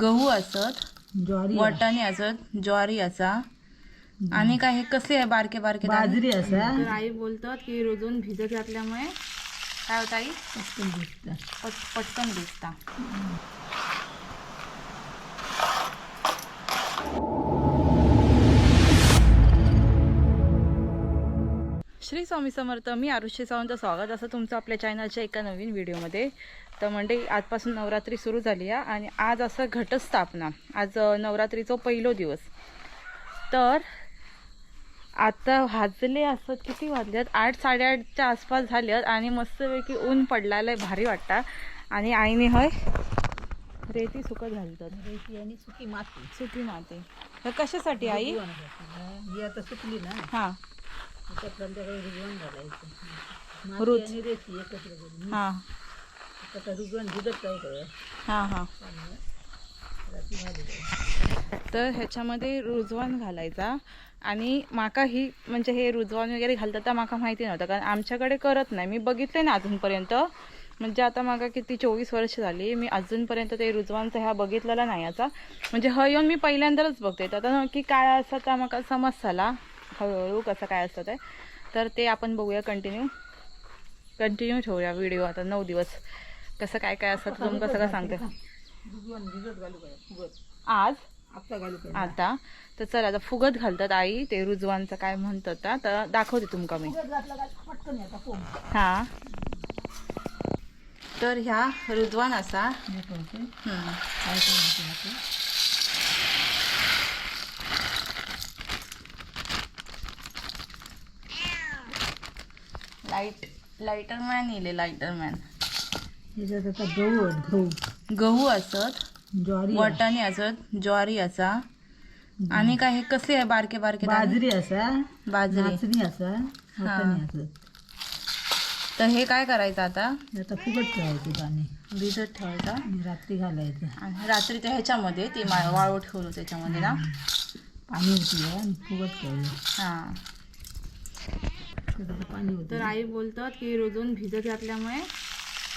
गहू असत ज्वारी वटाणे असत ज्वारी असा. आणि काय हे कसे आहे बारके बारके? बाजरी असा. तर आई बोलतात की रोजून भिजत घातल्यामुळे काय होत आई? पटकन दिसतं. पट पटकन भिजता. श्री स्वामी समर्थ मी आरुषी सावंत स्वागत असं तुमचं आपल्या चॅनलच्या एका नवीन व्हिडिओमध्ये तर म्हणजे आजपासून नवरात्री सुरू झाली आहे आणि आज असं घटस्थापना. आज नवरात्रीचा पहिलो दिवस. तर आता वाजले असत किती वाजल्यात आठ साडेआठच्या आसपास झाल्यात आणि मस्तपैकी ऊन पडलेलं आहे भारी वाटता. आणि आईने हय रेती सुकत घालतात. रेती आणि सुकी माती. सुकी माती. तर कशासाठी आई? ही आता सुकली ना. हां. आता संध्याकाळी रुजवण घालायचं. हां आता रुजवण भिजत जाऊ हां हां. तर ह्याच्यामध्ये रुजवान घालायचा. आणि माका ही म्हणजे हे रुजवान वगैरे घालतात तर माका माहिती नव्हतं कारण आमच्याकडे करत नाही. मी बघितले ना अजूनपर्यंत. म्हणजे आता मागा किती चोवीस वर्ष झाली. मी अजूनपर्यंत ते रुजवानचा ह्या बघितलेला नाही याचा म्हणजे ह येऊन मी पहिल्यांदाच बघते. तर आता नक्की काय असतं त्या माका समज झाला हळूहळू कसं काय असतं ते. तर ते आपण बघूया कंटिन्यू कंटिन्यू ठेवूया व्हिडिओ आता नऊ दिवस. कसं काय काय असतं ते तुमका सगळं सांगते? रुजवण भिजत घालू काय फुगत आज? आता? तर चला आता फुगत घालतात आई ते रुजवांचं काय म्हणतात तर दाखवते तुमका मी. हा. तर ह्या रुजवान असा. हे लाइट लाईटर मॅन येले लाईटर आता गहू आहेत, गहू. गहू असत ज्वारी वटाणे असत ज्वारी असा. आणि काय हे कसे आहे? बारके बारके दाणे? बाजरी असा बाजरी. नाचणी असा वटाणे असत. तर हे काय करायचं आता? आता फुगत ठेवायचे दाणे. भिजत ठेवायचा. आणि रात्री घालायचं. आणि रात्री त्या ह्याच्यामध्ये ते मा- वाळू ठेवलं त्याच्यामध्ये ना? पाणी होती आणि फुगत ठेवलं. हां. त्यात आता पाणी होतं. तर आई बोलतात की रोजून भिजत घातल्यामुळे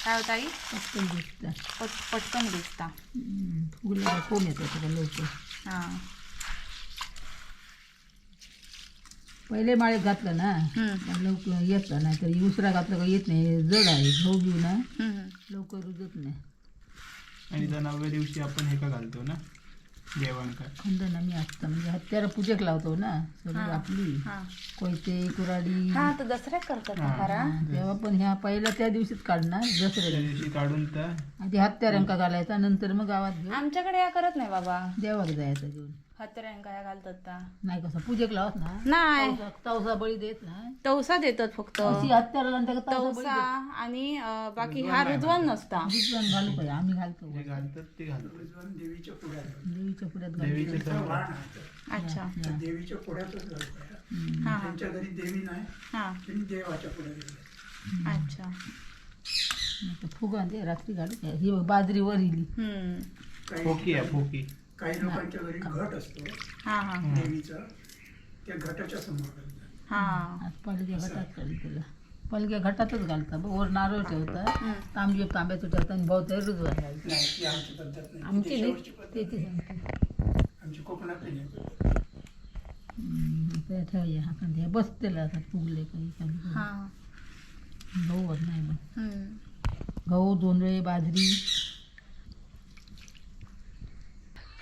काय होतं आई पटकन दिसतं. पट पटकन भिजता हम्म, फुगलं का कोण येतं त्याला लवकर? हां. पहिले माळेत घातलं ना. मग लवकर येतं नाही तर उसरा घातलं का येत नाही. जड आहे गहू घेऊ ना. लवकर रुजत नाही. आणि त्या नवव्या दिवशी आपण हे का घालतो ना? जेवण का खंडन आम्ही असतं म्हणजे हत्यारा पूजेक लावतो ना सगळी हा. आपली. हां. कोयते कुराडी हां तर दसऱ्यात करतात हा, तेव्हा पण ह्या पहिल्या त्या दिवशीच काढणार त्या दसऱ्याला दिवशी काढून तर. आधी हत्यारंका घालायचा नंतर मग गावात घेऊन आमच्याकडे या करत नाही बाबा. देवाक जायचं घेऊन. हत्याऱ्यां काय घालतात ता. नाही कसं पूजेक लावत ना नाही. तवसा- तवसा बळी देत ना तवसा देतात फक्त. अशी हत्याराला आणि तवसा बळी तवसा आणि अं, बाकी हा रुजवण नसता. देत. दुसरं घालू काय आम्ही घालतो. जे घालतात ते घालतात. देवीच्या पुढ्यात देवीचे अच्छा. हा. देवीच्या पुढ्यातच. हां हां. त्यांच्या घरी देवी नाही. हां. त्यांनी देवाच्या पुढे गेले अच्छा. फुगा ते रात्री घालू. काय ही बघ, बाजरी वर इली हम्म. फोकी आहे फोकी. काही लोकांच्या घरी घट असतो. हां हां देवीचा. त्या घटाच्या समोर घालतात हां पलग्या घटात त्याला पलग्या घटातच घालता. बघ वर नारळ ठेवता तांबी तांब्याचं ठेवता आणि भाऊ रुजवा घालता नाही ती आमची पद्धत नाही. आमची ती शेवटची पद्धत. ते ती सांगते. आमची कोकणातली नाही. पद्धत. हम्म, ते ठेवूया. हा कांदे बसतेला आता फुगले काही काही हां. गहू होत नाही मग हम्म. गहू जोंधळे बाजरी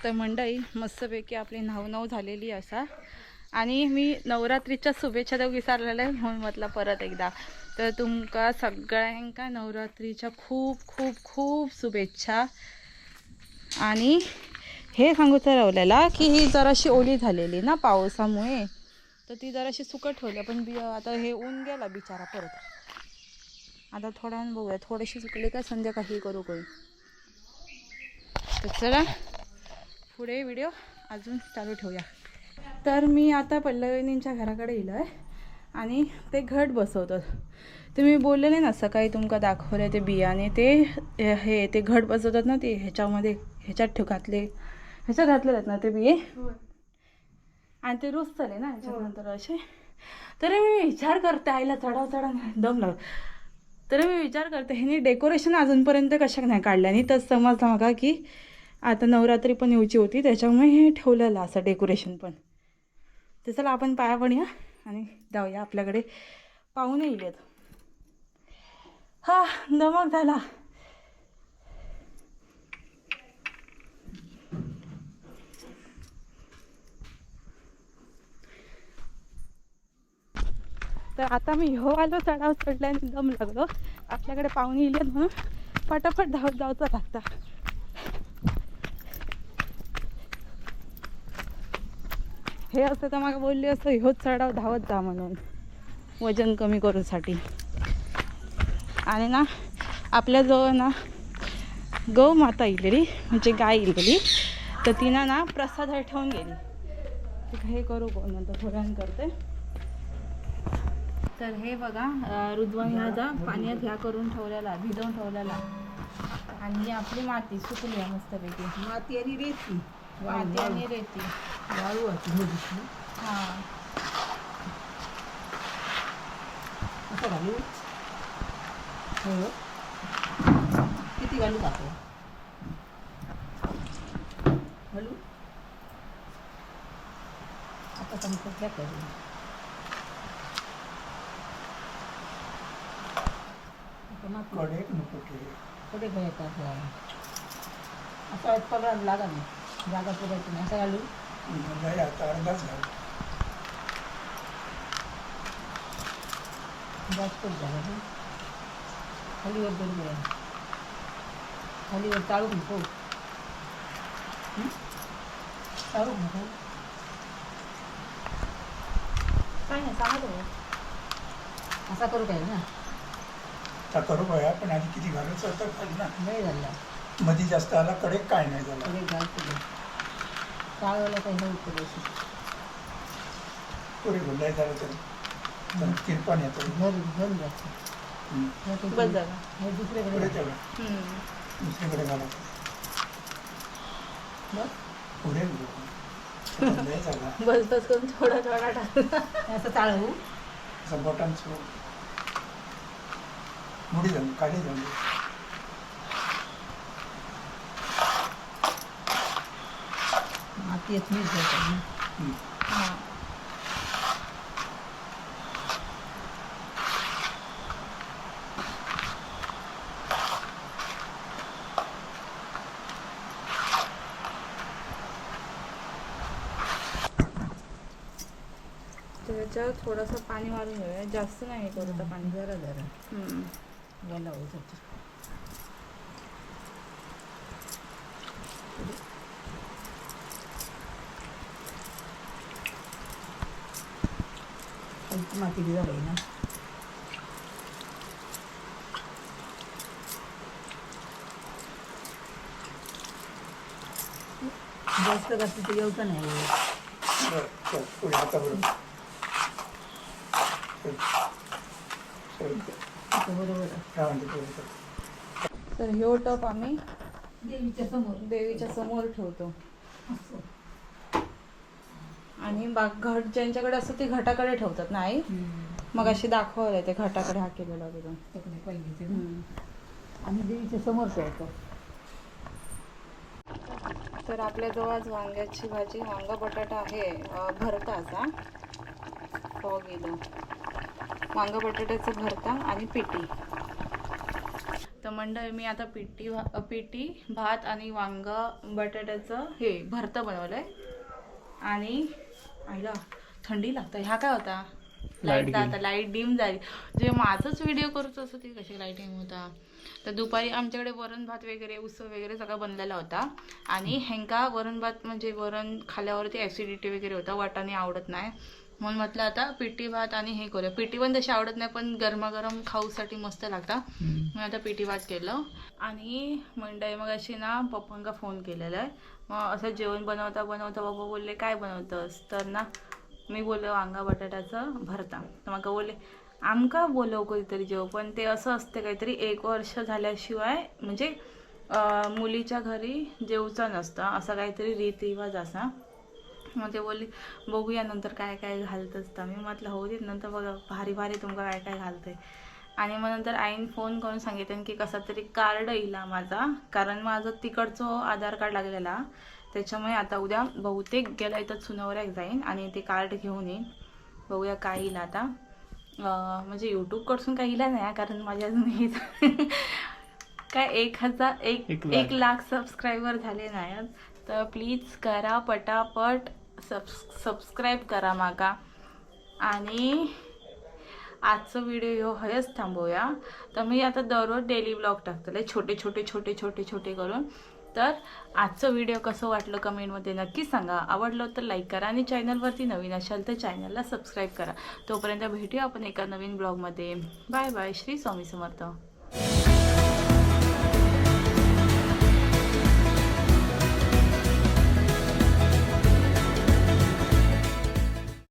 तर मंडई मस्तपैकी आपली नाव झालेली असा. आणि मी नवरात्रीच्या शुभेच्छा देऊ विसरलेलं आहे म्हणून म्हटलं परत एकदा. तर तुमका सगळ्यांका नवरात्रीच्या खूप खूप खूप शुभेच्छा. आणि हे सांगूचं रावलेला की ही जराशी ओली झालेली ना पावसामुळे. तर ती जराशी सुकट ठेवली पण बी आता हे ऊन गेला बिचारा परत. आता थोड्यानं बघूया थोडीशी सुकली का संध्याकाळी करू करू तर चला. पुढे व्हिडिओ अजून चालू ठेवूया. तर मी आता पल्लवीनींच्या घराकडे येलो आहे आणि ते घट बसवतात. तुम्ही बोललेले ना सकाळी तुमका दाखवले ते बियाणे ते हे ते घट बसवतात ना ते ह्याच्यामध्ये ह्याच्यात ठेव घातले ह्याच्यात घातलेले आहेत ना ते बिये? आणि ते रुजतले ना ह्याच्यानंतर असे. तरी मी विचार करते आईला चढा चढा दम लाव तरी मी विचार करते ह्यानी डेकोरेशन अजूनपर्यंत कशाक नाही काढलं आणि तर समजलं मला की आता नवरात्री पण येऊची होती त्याच्यामुळे हे ठेवलेलं असं डेकोरेशन पण. तर चला आपण पाया पडूया आणि जाऊया आपल्याकडे पाहुणे येईल हा दमक झाला. तर आता मी ह्यो आलो चढाव चढल्याने दम लागलो. आपल्याकडे पाहुणे येईल म्हणून. पटापट धावत जावचं लागतं हे असं तर मला बोलली असं ह्योच चढाव धावत जा म्हणून. वजन कमी करूसाठी. आणि ना आपल्याजवळ ना गौ माता इलेली म्हणजे गाय इलेली तर तिनं ना प्रसाद ठेवून गेली. हे करू कोण नंतर पुराण करते. तर हे बघा अं, रुद्वानी हा पाण्यात ह्या करून ठेवलेला भिजवून ठेवलेला. आणि आपली माती सुकली आहे मस्तपैकी. माती आणि रेती. माती आणि रेती. वाळू होती. हां. असं घालू हो किती घालू टाकू घालू. आता कमी कुठल्या करू? कडे नको. कुठे घ्यायचा असं पगार लागा नाही जागा पुरायची नाही असं घालू? नाही आता अर्धाच घाल. जास्तच झालं ना? खालीवर दोन वेळा. खालीवर चाळू नको हं? चाळू नको काय नाही सांगा असा करू काय ना? आता करू बया पण आधी किती घालायचं होतं खाली ना? नाही झाला. मध्ये जास्त आला कडे काय नाही झाला. पुढे जास्त चाळवलं काही हे उत्तर पुरे गुंडाई झालं तर. तर किरपान येतं. घर हम्म. बस झालं. हे पुढे दुसऱ्याकडे तेवढं हम्म. दुसरीकडे बस पुढे झाला. बस बस करून थोडा थोडा टाक असं असं बटन सुरू मुडी जाऊन खाली जाऊन माती येत नाही. हां त्याच्यावर थोडंसं पाणी मारून घेऊया. जास्त नाही करू आता पाणी जरा जरा. हम्म. माती झाली ना जास्त घातली तर येऊचं नाही पुढे. आता बरोबर आहे. तर ह्यो टप आम्ही देवीच्या समोर देवीच्या समोर ठेवतो. आणि बाग घट ज्यांच्याकडे असतं ते घटाकडे ठेवतात नाही? मग अशी दाखवलंय ते घटाकडे हा केलेला ते. आणि देवीच्या समोर ठेवतो तर आपल्याजवळ आज वांग्याची भाजी वांगा बटाटा आहे अं, भरता असा पाव किलो वांगा बटाट्याचं भरता आणि पिठी तर मंडळी मी आता पिठी भा- पिठी भात आणि वांगा बटाट्याचं हे भरतं बनवलंय. आणि आईला थंडी लागतं ह्या काय होता? लाइट जाता लाइट डिम झाली. जे माझंच व्हिडिओ करत असतो ते कशी लाइट डिम होता? तर दुपारी आमच्याकडे वरण भात वगैरे उसळ वगैरे सगळा बनलेला होता. आणि हेंका वरण भात म्हणजे वरण खाल्यावरती ॲसिडिटी वगैरे होता वाटाणे आवडत नाही. म्हणून म्हटलं आता पिठी भात आणि हे करूया. पिठी पण तशी आवडत नाही पण गरमागरम खाऊसाठी मस्त लागता मी आता पिठी भात केलं. आणि मंडई मग अशी ना पप्पांका फोन केलेला आहे. मग असं जेवण बनवता बनवता बाबा बोलले काय बनवतंस? तर ना मी बोलले वांगा बटाट्याचं भरता. तर मग बोलले आमका बोलव कधीतरी जेव. पण ते असं असते काहीतरी एक वर्ष झाल्याशिवाय म्हणजे मुलीच्या घरी जेवचं नसतं. असं काहीतरी रीतिरिवाज असा. मग ते बोलली बघूया नंतर काय काय घालतंच तर. मी म्हटलं हो दे नंतर बघा भारी भारी तुमका काय काय घालतंय. आणि मग नंतर आईन फोन करून सांगितलं की कसा तरी कार्ड येईल माझा कारण माझं तिकडचं आधार कार्ड लागलेला त्याच्यामुळे आता उद्या बहुतेक गेला इथं सुनवऱ्याक जाईन आणि ते कार्ड घेऊन येईन. बघूया काय येईल आता. म्हणजे यूट्यूबकडसून काही येईल नाही कारण माझ्या अजून हे काय एक हजार एक एक लाख. एक लाख सबस्क्रायबर झाले नाही तर प्लीज करा पटापट. सबस् सबस्क्राईब करा मागा. आणि आजचं व्हिडिओ हयच थांबवूया. तर मी आता दररोज डेली ब्लॉग टाकतले छोटे छोटे छोटे छोटे छोटे करून. तर आजचं व्हिडिओ कसं वाटलं कमेंटमध्ये नक्की सांगा. आवडलं तर लाईक करा आणि चॅनलवरती नवीन असाल तर चॅनलला सबस्क्राईब करा. तोपर्यंत भेटूया आपण एका नवीन ब्लॉगमध्ये बाय बाय श्री स्वामी समर्थ.